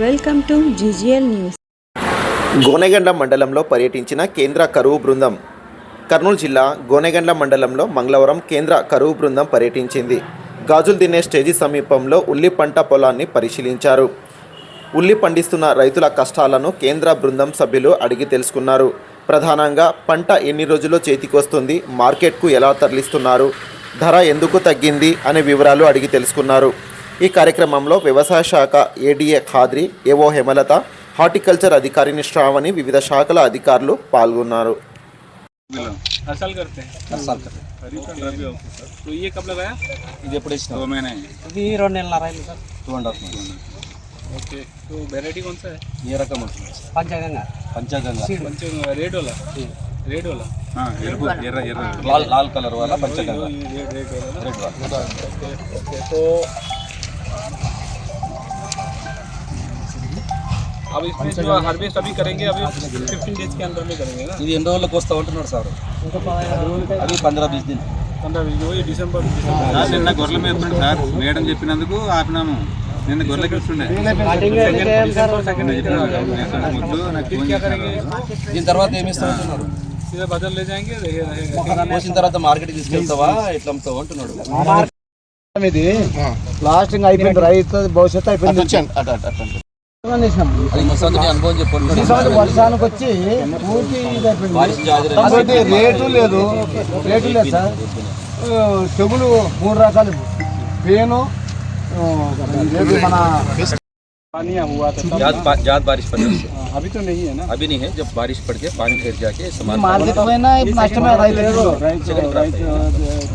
Welcome to GGL news. Gonegandla మండలంలో పర్యటించిన కేంద్ర కరువు బృందం. కర్నూలు జిల్లా గోనెగండ్ల మండలంలో మంగళవారం కేంద్ర కరువు బృందం పర్యటించింది. గాజులు తినే స్టేజి సమీపంలో ఉల్లి పంట పొలాన్ని పరిశీలించారు. ఉల్లి పండిస్తున్న రైతుల కష్టాలను కేంద్ర బృందం సభ్యులు అడిగి తెలుసుకున్నారు. ప్రధానంగా పంట ఎన్ని రోజుల్లో చేతికొస్తుంది మార్కెట్కు ఎలా తరలిస్తున్నారు ధర ఎందుకు తగ్గింది అనే వివరాలు అడిగి తెలుసుకున్నారు. ఈ కార్యక్రమంలో వ్యవసాయ శాఖ ఏడీఏ ఖాద్రి ఏవో హేమలత హార్టికల్చర్ అధికారిని శ్రావణి వివిధ శాఖల అధికారులు పాల్గొన్నారు हर साल करते हैं हर साल करते हैं kharif and rabi off sir तो ये कब लगाया ఇది ఎప్పుడు ఇచ్చిన दो महीने ఇది రెండు నెలల రైలు sir two and half months okay तो वेराइटी कौन सा है ఏ రకం ఉంటుంది పంచగంగా పంచగంగా पंच रेड वाला रेड वाला हाँ एर्र एर्र లాల్ లాల్ కలర్ వాళ్ళ పంచగంగా रेड रेड वाला రెడ్ వాళ్ళ ओके ओके तो अब इसमें जो हार्वेस्ट अभी करेंगे अभी फिफ्टीन डेज के अंदर में करेंगे ना ఇది ఎన్ని రోజులకు వస్తా ఉంటున్నాడు సార్ అది పంద్రా బీస్ దిన్ पंद्रह बीस वही दिसंबर दिसंबर సార్ నిన్న గొర్రెల మీద ఉంటుండే సార్ వేయడం చెప్పినందుకు ఆపినాము నిన్న గొర్రెలకి ఇస్తుండే ముద్దు నాకు ఫోన్ చేసినారు. దీని తర్వాత ఏమి ఇస్తా ఉంటున్నారు सीधा बदल ले जाएंगे रहे रहेगा పోసిన తర్వాత మార్కెట్ తీసుకెళ్తావా ఎట్లా అమ్ముతావు అంటున్నాడు ఇది లాస్టింగ్ అయిపోయింది రైతు భవిష్యత్తు అయిపోయింది వేసినాం. అది మొత్తం నీ అనుభవం చెప్పండి ఈ సంవత్సరం వర్షానికి వచ్చి పూర్తి ఇది అయిపోయింది బారిష్ జాజీ కాబట్టి రేటు లేదు రేటు లేదు సార్ ఆ, తెగులు మూడు రకాలు పేను ఆ, ఇది మన पानी हुआ था जात बा- जात बारिश पड़ रही है अभी तो नहीं है ना अभी नहीं है जब बारिश पड़ के पानी ठहर जाके सामान మార్కెట్ పోయినా ఇప్పుడు నష్టమే రైతులకు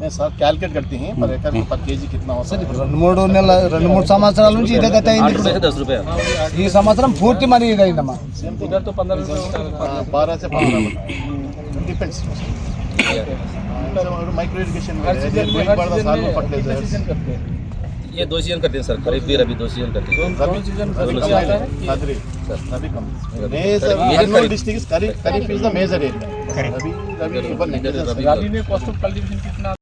flood irrigation association, they are, they are expecting that it will yield, sir. If they go for micro irrigation, it will more. అందుకనే అక్కడ తీసుకొస్తున్నాం సార్ చూసి ఒక ఫోటో తీసుకున్నాం नहीं, sir, calculate करते हैं per acre per kg कितना होता है. రెండు మూడు నెలల రెండు మూడు సంవత్సరాల నుంచి ఇదే గత అయింది आठ रुपए से दस रुपए ఈ సంవత్సరం పూర్తి మరి ఇది అయిందమ్మా इधर तो पंद्रह रुपये होता है हाँ, बारह से पंद्रह डिपेंड्स माइक्रो इरिगेशन हर सीजन में हर सीजन साल में में कितने फर्टिलाइजर सीजन करते हैं ये दो सीजन करते हैं सर खरीफ भी रबी दो सीजन करते हैं दोनों सीजन कभी क्या आता है कि Kadri, sir, Rabi comes. Major, Kurnool district is Kharif, Kharif is the major area. Rabi, Rabi, Rabi, रबी में कॉस्ट ऑफ कल्टीवेशन कितना